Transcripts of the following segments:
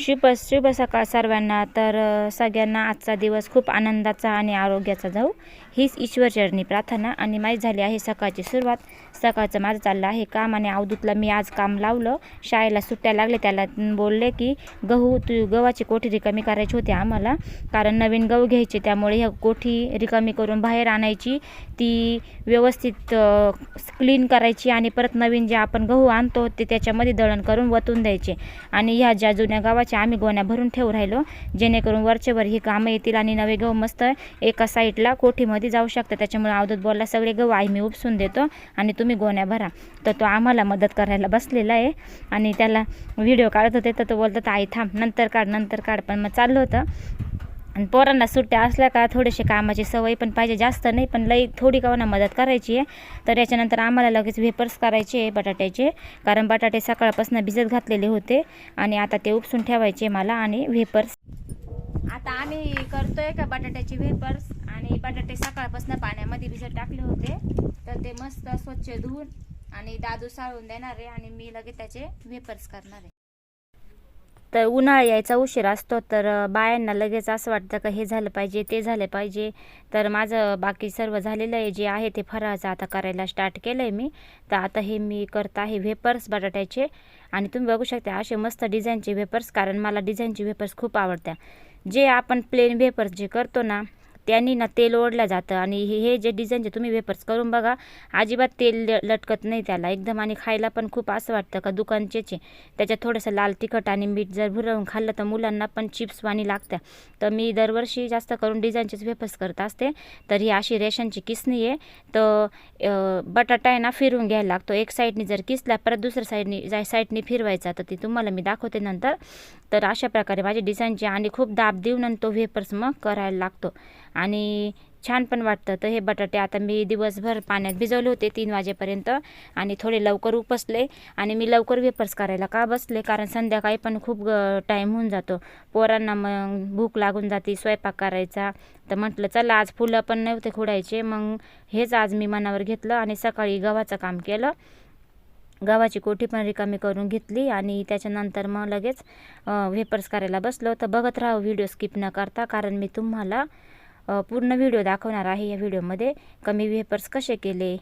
शुभ शुभ सकाळ सर्वांना. तर सगळ्यांना आजचा दिवस खूप आनंदाचा आणि आरोग्याचा जाऊ. हीच ईश्वरचरणी प्रार्थना आणि माहीत झाली आहे सकाळची सुरुवात. सकाळचं माझं चाललं आहे काम आणि अवधूतला मी आज काम लावलं. शाळेला सुट्ट्या लागले त्याला बोलले की गहू तू गव्हाची कोठी रिकामी करायची होती आम्हाला. कारण नवीन गहू घ्यायचे त्यामुळे ह्या कोठी रिकामी करून बाहेर आणायची. ती व्यवस्थित क्लीन करायची आणि परत नवीन जे आपण गहू आणतो ते त्याच्यामध्ये दळण करून वतून द्यायचे. आणि ह्या ज्या जुन्या गावाच्या आम्ही गोण्या भरून ठेवू राहिलो. जेणेकरून वरचेवर ही कामं येतील आणि नवे गहू मस्त एका साईडला कोठीमध्ये जाऊ शकतात. त्याच्यामुळे अवधूत बोलला सगळे गहू आई मी उपसून देतो आणि तुम्ही गोण्या भरा. तर तो आम्हाला मदत करायला बसलेला आहे. आणि त्याला व्हिडिओ काढत होते. तर तो बोलतो आई थांब नंतर काढ नंतर काढ. पण मग चाललं होतं. आणि पोरांना सुट्ट्या असल्या का थोडेसे कामाची सवय पण पाहिजे जास्त नाही पण लई थोडी का मदत करायची आहे. तर याच्यानंतर आम्हाला लगेच वेपर्स करायचे आहे बटाट्याचे कारण बटाटे सकाळपासून भिजत घातलेले होते आणि आता ते उपसून ठेवायचे मला आणि वेपर्स आता आम्ही करतोय का बटाट्याचे वेपर्स आणि बटाटे सकाळपासून पाण्यामध्ये भिजत टाकले होते. तर ते मस्त स्वच्छ धुवून आणि दादू साळून देणार आहे आणि मी लगेच त्याचे वेपर्स करणार आहे. तर उन्हाळा यायचा उशीर असतो तर बायांना लगेच असं वाटतं का हे झालं पाहिजे ते झालं पाहिजे. तर माझं बाकी सर्व झालेलं आहे जे आहे ते फराळाचं आता करायला स्टार्ट केलं आहे मी. तर आता हे मी करत आहे वेपर्स बटाट्याचे. आणि तुम्ही बघू शकता असे मस्त डिझाईनचे वेपर्स कारण मला डिझाईनचे वेपर्स खूप आवडतात जे आपण प्लेन वेपर्स जे करतो ना त्यांनी ना तेल ओढलं जातं. आणि हे जे डिझाईनचे तुम्ही वेपर्स करून बघा अजिबात तेल ल- लटकत नाही त्याला. एकदम आणि खायला पण खूप असं वाटतं का दुकानचेचे. त्याच्यात थोडंसं लाल तिखट आणि मीठ जर भुरवून खाल्लं तर मुलांना पण चिप्स वाणी लागतं. तर मी दरवर्षी जास्त करून डिझाईनचेच वेपर्स करत असते. तर ही अशी रेशनची किसणी आहे तर बटाटा आहे ना फिरवून घ्यायला लागतो. एक साईडनी जर किसला परत दुसऱ्या साईडनी जाय साईडनी फिरवायचा तर ती तुम्हाला मी दाखवते नंतर. तर अशा प्रकारे माझी डिझाईनचे आणि खूप दाब देऊन आणि तो वेपर्स मग करायला लागतो. आणि छान पण वाटतं. तर हे बटाटे आता मी दिवसभर पाण्यात भिजवले होते तीन वाजेपर्यंत आणि थोडे लवकर उपसले आणि मी लवकर वेपर्स करायला का बसले? कारण संध्याकाळी पण खूप टाईम होऊन जातो. पोरांना मग भूक लागून जाते स्वयंपाक करायचा. तर म्हटलं चला आज फुलं पण नव्हते खुडायचे. मग हेच आज मी मनावर घेतलं आणि सकाळी गव्हाचं काम केलं. गव्हाची कोठी पण रिकामी करून घेतली आणि त्याच्यानंतर मग लगेच वेपर्स करायला बसलो. तर बघत राहा व्हिडिओ स्किप न करता कारण मी तुम्हाला पूर्ण व्हिडिओ दाखवणार आहे या व्हिडिओमध्ये. कमी वेपर्स कसे केले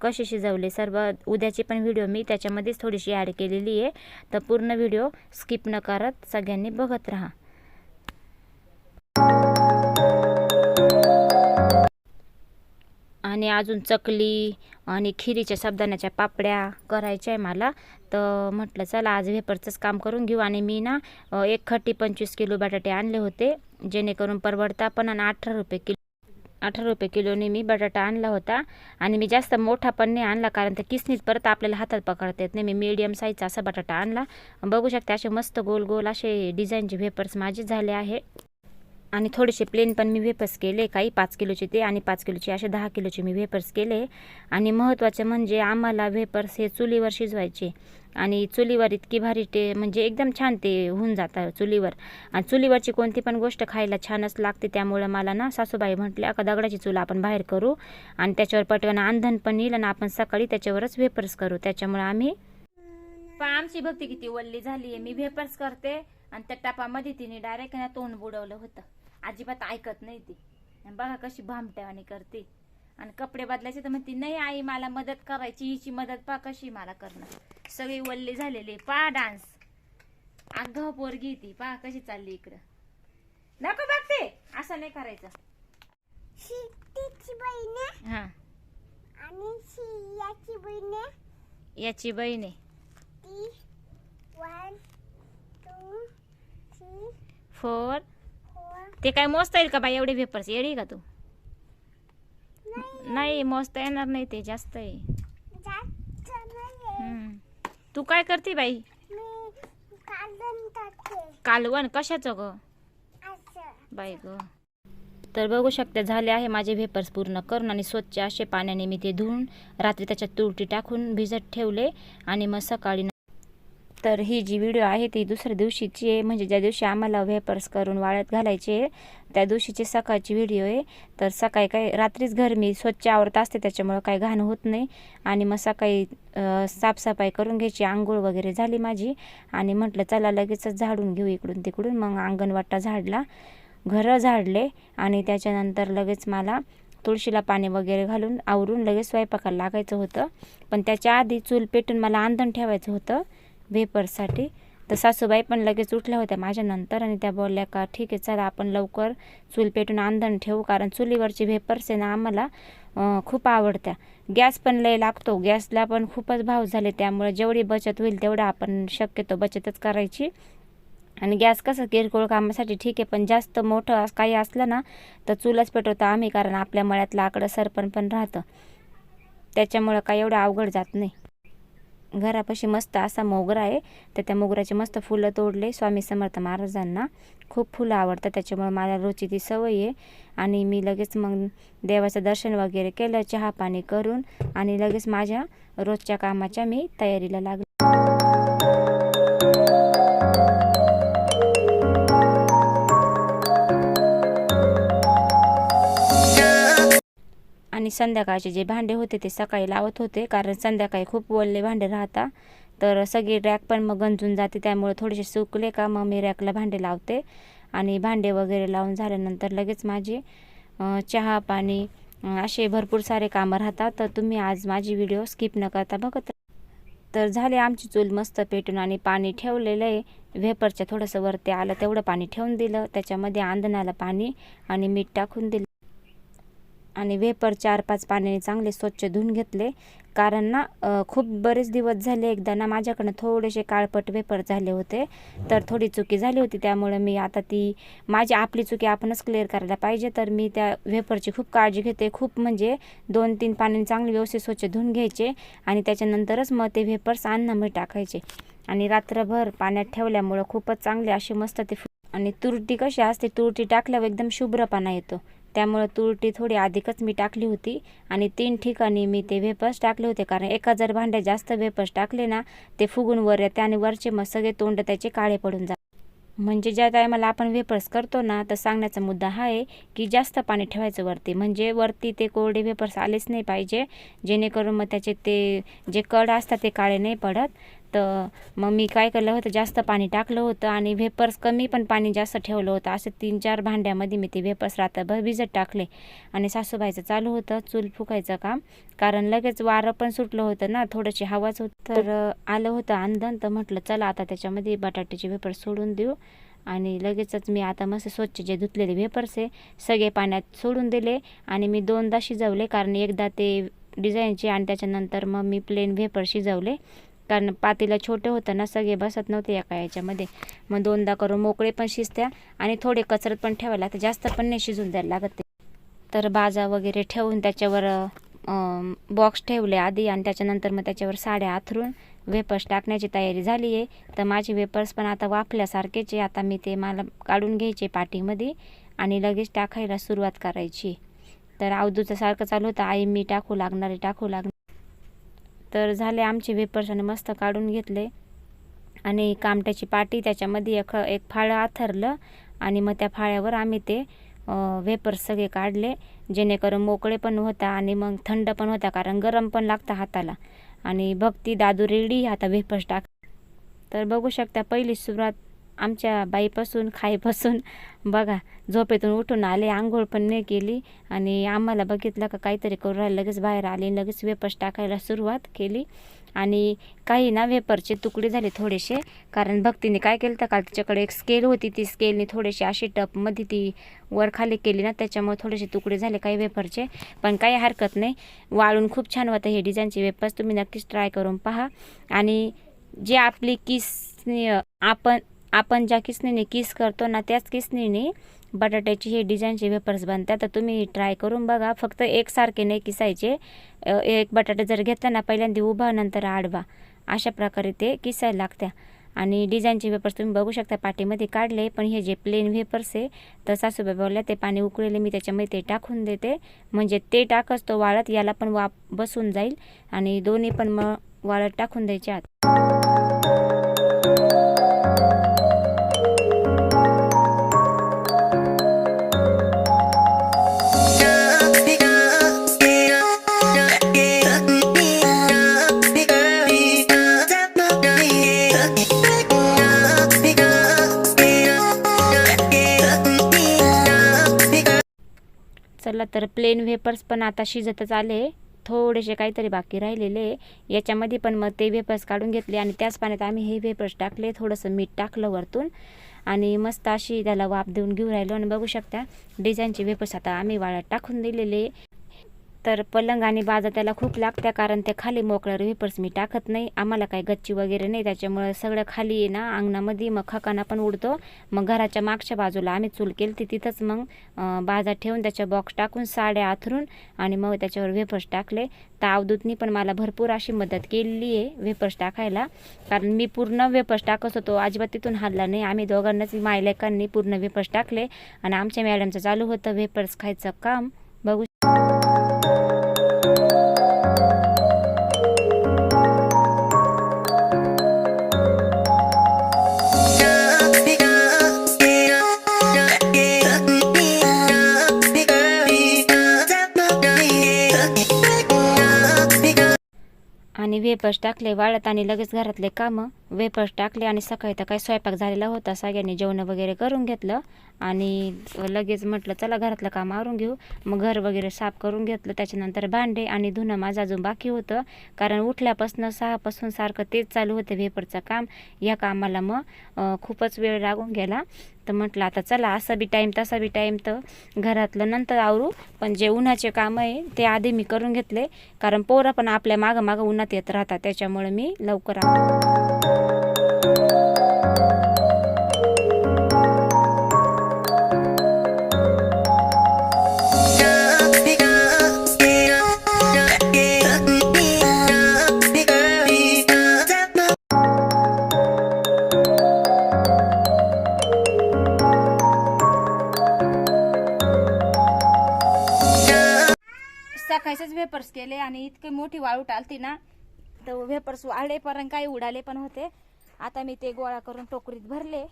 कसे शिजवले सर्व उद्याची पण व्हिडिओ मी त्याच्यामध्येच थोडीशी ॲड केलेली आहे. तर पूर्ण व्हिडिओ स्किप न करत सगळ्यांनी बघत राहा. आणि अजून चकली आणि खिरीच्या साबदाण्याच्या पापड्या करायच्या आहे मला. तर म्हटलं चला आज वेपरचंच काम करून घेऊ. आणि मी ना एक खट्टी पंचवीस किलो बटाटे आणले होते जेणेकरून परवडता पण आणि अठरा रुपये किलो अठरा रुपये किलोने मी बटाटा आणला होता. आणि मी जास्त मोठा पण नाही आणला कारण तर किसनीत परत आपल्याला हातात पकडता येत नाही. मी मीडियम साईजचा असा बटाटा आणला. बघू शकता असे मस्त गोल गोल असे डिझाईनचे वेपर्स माझे झाले आहे. आणि थोडेसे प्लेन पण मी वेपर्स केले काही पाच किलोचे ते आणि पाच किलोचे असे दहा किलोचे मी वेपर्स केले. आणि महत्त्वाचे म्हणजे आम्हाला वेपर्स हे चुलीवर शिजवायचे. आणि चुलीवर इतकी भारी ते म्हणजे एकदम छान ते होऊन जातं चुलीवर. आणि चुलीवरची कोणती पण गोष्ट खायला छानच लागते त्यामुळं मला ना सासूबाई म्हटल्या का दगडाची चूल आपण बाहेर करू आणि त्याच्यावर पटकन आंधण पण येईल आणि आपण सकाळी त्याच्यावरच वेपर्स करू. त्याच्यामुळे आम्ही पण आमची भक्ती किती वल्ली झाली आहे मी वेपर्स करते आणि त्या टपामध्ये तिने डायरेक्ट ना तोंड बुडवलं होतं. अजिबात ऐकत नाही ती. बघा कशी भामट्यावानी करते. आणि कपडे बदलायचे तर म्हणते नाही आई मला मदत करायची हिची मदत पा कशी मला करणं सगळी वल्ली झालेली पा डान्स. अगं पोरगी ती पा कशी चालली इकडं. नको बघते असं नाही करायचं. हा. याची बहीण आहे. फोर ते काय मोजता येईल का बाई? एवढे पेपर्स येडी का तू? नाही. मोजता येणार नाही ते जास्त आहे. जास्त नाही हम्म. तू काय करते बाई? कालवण कशाचं ग? बाई ग. तर बघू शकता झाले आहे माझे वेपर्स पूर्ण करून आणि स्वच्छ असे पाण्याने मी ते धुवून रात्री त्याच्यात तुरटी टाकून भिजत ठेवले आणि मग सकाळी तर ही जी व्हिडिओ आहे ती दुसऱ्या दिवशीची आहे. म्हणजे ज्या दिवशी आम्हाला व्हेपर्स करून वाळत घालायचे आहे त्या दिवशीची सकाळची व्हिडिओ आहे. तर सकाळी काय रात्रीच घर मी स्वच्छ आवरत असते त्याच्यामुळं काही घाण होत नाही. आणि मग सकाळी साफसफाई करून घ्यायची आंघोळ वगैरे झाली माझी. आणि म्हटलं चला लगेचच झाडून घेऊ इकडून तिकडून. मग अंगणवाटा झाडला. घरं झाडले. आणि त्याच्यानंतर लगेच मला तुळशीला पाणी वगैरे घालून आवरून लगेच स्वयंपाकाला लागायचं होतं. पण त्याच्या आधी चूल पेटून मला आंधण ठेवायचं होतं. वेपर्ससाठी तर सासूबाई पण लगेच उठल्या होत्या माझ्यानंतर आणि त्या बोलल्या का ठीक आहे चला आपण लवकर चूल पेटून आंधण ठेवू कारण चुलीवरची वेपर्स आहे ना आम्हाला खूप आवडत्या. गॅस पण लय लागतो गॅसला पण खूपच भाव झाले त्यामुळे जेवढी बचत होईल तेवढं आपण शक्यतो बचतच करायची. आणि गॅस कसं किरकोळ कामासाठी ठीक आहे पण जास्त मोठं अस- काही असलं ना तर चूलच पेटवतो आम्ही कारण आपल्या मळ्यात लाकडं सरपण पण राहतं. त्याच्यामुळं काही एवढं अवघड जात नाही. घरापाशी मस्त असा मोगरा आहे. तर त्या मोगऱ्याचे मस्त फुलं तोडले. स्वामी समर्थ महाराजांना खूप फुलं आवडतात. त्याच्यामुळे मला रोजची ती सवय आहे. आणि मी लगेच मग देवाचं दर्शन वगैरे केलं. चहा पाणी करून आणि लगेच माझ्या रोजच्या कामाच्या मी तयारीला लागले. आणि संध्याकाळचे जे भांडे होते ते सकाळी लावत होते. कारण संध्याकाळी खूप ओले भांडे राहता. तर सगळी रॅक पण मग गंजून जाते. त्यामुळे थोडेसे सुकले का मग मी रॅकला भांडे लावते. आणि भांडे वगैरे लावून झाल्यानंतर लगेच माझे चहा पाणी असे भरपूर सारे कामं राहतात. तर तुम्ही आज माझी व्हिडिओ स्किप न करता बघत तर झाले आमची चूल मस्त पेटून आणि पाणी ठेवलेलं आहे. व्हेपरच्या थोडंसं वरती आलं तेवढं पाणी ठेवून दिलं. त्याच्यामध्ये आंदणाला पाणी आणि मीठ टाकून दिलं. आणि वेपर चार पाच पाण्याने चांगले स्वच्छ धुवून घेतले. कारण ना खूप बरेच दिवस झाले एकदा ना माझ्याकडनं थोडेसे काळपट वेपर झाले होते. तर थोडी चुकी झाली होती. त्यामुळे मी आता ती माझी आपली चुकी आपणच क्लिअर करायला पाहिजे. तर मी त्या वेपरची खूप काळजी घेते. खूप म्हणजे दोन तीन पाण्याने चांगले व्यवस्थित स्वच्छ धुवून घ्यायचे आणि त्याच्यानंतरच मग ते वेपर्स अन्नामध्ये टाकायचे. आणि रात्रभर पाण्यात ठेवल्यामुळं खूपच चांगले असे मस्त ते आणि तुरटी कशी असते? तुरटी टाकल्यावर एकदम शुभ्रपणा येतो. त्यामुळं तुरटी थोडी अधिकच मी टाकली होती. आणि तीन ठिकाणी मी ते वेपर्स टाकले होते कारण एका जर भांड्यात जास्त वेपर्स टाकले ना ते फुगून वर येते आणि वरचे मग सगळे तोंड त्याचे काळे पडून जातात. म्हणजे ज्या टायमाला आपण वेपर्स करतो ना तर सांगण्याचा मुद्दा हा आहे की जास्त पाणी ठेवायचं वरती. म्हणजे वरती ते कोरडे वेपर्स आलेच नाही पाहिजे जेणेकरून मग त्याचे ते जे कड असतात ते काळे नाही पडत. तर मग मी काय केलं होतं जास्त पाणी टाकलं होतं आणि व्हेपर्स कमी पण पाणी जास्त ठेवलं होतं. असं तीन चार भांड्यामध्ये मी ते व्हेपर्स रात्रभर भिजत टाकले. आणि सासूबाईचं चालू होतं चूल फुकायचं काम. कारण लगेच वारं पण सुटलं होतं ना थोडंशी हवाच होत. तर आलं होतं आंदण तर म्हटलं चला आता त्याच्यामध्ये बटाट्याचे व्हेपर सोडून देऊ. आणि लगेचच मी आता मस्त स्वच्छ जे धुतलेले वेपर्स आहे सगळे पाण्यात सोडून दिले. आणि मी दोनदा शिजवले कारण एकदा ते डिझाईनचे आणि त्याच्यानंतर मग मी प्लेन व्हेपर शिजवले. कारण पातेला छोटं होतं ना सगळे बसत नव्हते एका याच्यामध्ये. मग दोनदा करून मोकळे पण शिजत्या आणि थोडे कचरत पण ठेवायला लागतं. जास्त पण नाही शिजून द्यायला लागत ते. तर बाजा वगैरे ठेवून त्याच्यावर बॉक्स ठेवले आधी आणि त्याच्यानंतर मग त्याच्यावर साड्या आथरून वेपर्स टाकण्याची तयारी झाली आहे. तर माझे वेपर्स पण आता वाफल्यासारखेचे आता मी ते मला काढून घ्यायचे पाटीमध्ये आणि लगेच टाकायला सुरुवात करायची. तर अवधूचं सारखं चालू होतं. आई मी टाकू लागणार आहे टाकू लागणार तर झाले आमचे वेपर्स आणि मस्त काढून घेतले. आणि कामट्याची पाटी त्याच्यामध्ये एक एक फाळं आथरलं आणि मग त्या फाळ्यावर आम्ही ते वेपर्स सगळे काढले. जेणेकरून मोकळे पण होता आणि मग थंड पण होता कारण गरम पण लागतं हाताला. आणि भक्ती दादू रेडी आता वेपर्स टाक तर बघू शकता पहिली सुरुवात आमच्या बाईपासून खाईपासून बघा झोपेतून उठून आले आंघोळ पण नाही केली आणि आम्हाला बघितलं का काहीतरी करू राहिलं लगेच बाहेर आले लगेच वेपर्स टाकायला सुरुवात केली. आणि काही ना वेपरचे तुकडे झाले थोडेसे कारण भक्तीने काय केलं तर काल तिच्याकडे एक स्केल होती ती स्केलने थोडेसे अशी टपमध्ये ती वर खाली केली ना त्याच्यामुळे थोडेसे तुकडे झाले काही वेपरचे पण काही हरकत नाही. वाळून खूप छान होतं हे डिझाईनचे वेपर्स तुम्ही नक्कीच ट्राय करून पहा. आणि जे आपली किस आपण आपण ज्या किसनीने किस करतो ना त्याच किसनीने बटाट्याची हे डिझाईनचे वेपर्स बनतात. तर तुम्ही ट्राय करून बघा. फक्त एकसारखे नाही किसायचे. एक बटाटा जर घेतला ना पहिल्यांदा उभा नंतर आडवा. अशा प्रकारे ते किसायला लागत्या. आणि डिझाईनचे वेपर्स तुम्ही बघू शकता. पाटीमध्ये काढले पण हे जे प्लेन वेपर्स आहे तर सासूबाई बोलल्या ते पाणी उकळले मी त्याच्यामध्ये ते टाकून देते. म्हणजे ते टाकच तो वाळत याला पण वाप बसून जाईल. आणि दोन्ही पण मग वाळत टाकून द्यायचे आत. तर प्लेन वेपर्स पण आता शिजतच आले. थोडेसे काहीतरी बाकी राहिलेले. याच्यामध्ये पण मग ते वेपर्स काढून घेतले आणि त्याच पाण्यात आम्ही हे वेपर्स टाकले. थोडंसं मीठ टाकलं वरतून. आणि मस्त अशी त्याला वाफ देऊन घेऊन राहिलो. आणि बघू शकता डिझाईनचे वेपर्स आता आम्ही वाळ्यात टाकून दिलेले. तर पलंग आणि बाजा त्याला खूप लागत्या कारण त्या खाली मोकळ्यावर वेपर्स मी टाकत नाही. आम्हाला काही गच्ची वगैरे नाही त्याच्यामुळं सगळं खाली आहे ना अंगणामध्ये. मग खकाना पण उडतो. मग घराच्या मागच्या बाजूला आम्ही चूल केली ती तिथंच मग बाजा ठेवून त्याच्या बॉक्स टाकून साड्या आथरून आणि मग त्याच्यावर वेपर्स टाकले. तर अवधूतनी पण मला भरपूर अशी मदत केलेली आहे वेपर्स टाकायला. कारण मी पूर्ण वेपर्स टाकत होतो. अजिबात तिथून हल्ला नाही. आम्ही दोघांनाच मायलेकांनी पूर्ण वेपर्स टाकले. आणि आमच्या मॅडमचं चालू होतं वेपर्स खायचं काम. आणि वेपर्स टाकले वाळत आणि लगेच घरातले कामं. वेपर्स टाकले आणि सकाळी तर काय स्वयंपाक झालेला होता. सगळ्यांनी जेवण वगैरे करून घेतलं आणि लगेच म्हटलं चला घरातलं काम आवरून घेऊ. मग घर वगैरे साफ करून घेतलं. त्याच्यानंतर भांडे आणि धुणं माझं अजून बाकी होतं. कारण उठल्यापासून सहापासून सारखं तेच चालू होतं वेपरचं काम. या कामाला मग खूपच वेळ लागून गेला. तर म्हटलं आता चला असा बी टाईम तसा बी टाईम तर घरातलं नंतर आवरू. पण जे उन्हाचे काम आहे ते आधी मी करून घेतले. कारण पोरं पण आपल्या मागं मागं उन्हात येत राहतात त्याच्यामुळे मी लवकर सकाळचेच वेपर्स केले आणि इतके मोठी वाळू टालती ना तर वेपर्स वाळले पण काही उडाले पण होते. आता मी ते गोळा करून टोकरीत भरले.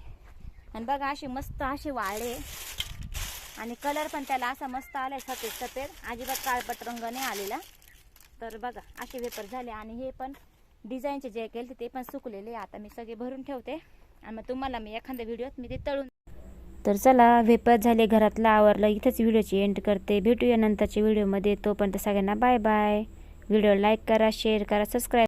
आणि बघा असे मस्त असे वाळले आणि कलर पण त्याला असा मस्त आलाय सफेद सफेद. अजिबात काळपट रंग नाही आलेला. तर बघा असे वेपर झाले. आणि हे पण डिझाईनचे जे केले ते पण सुकलेले. आता मी सगळे भरून ठेवते. आणि मग तुम्हाला मी एखाद्या व्हिडिओत मी ते तळून तर चला वेपर झाले घरातलं. आवरलं. इथंच व्हिडिओची एंड करते. भेटूया नंतरच्या व्हिडिओमध्ये तोपर्यंत सगळ्यांना बाय बाय व्हिडिओ लाईक करा शेअर करा सबस्क्राईब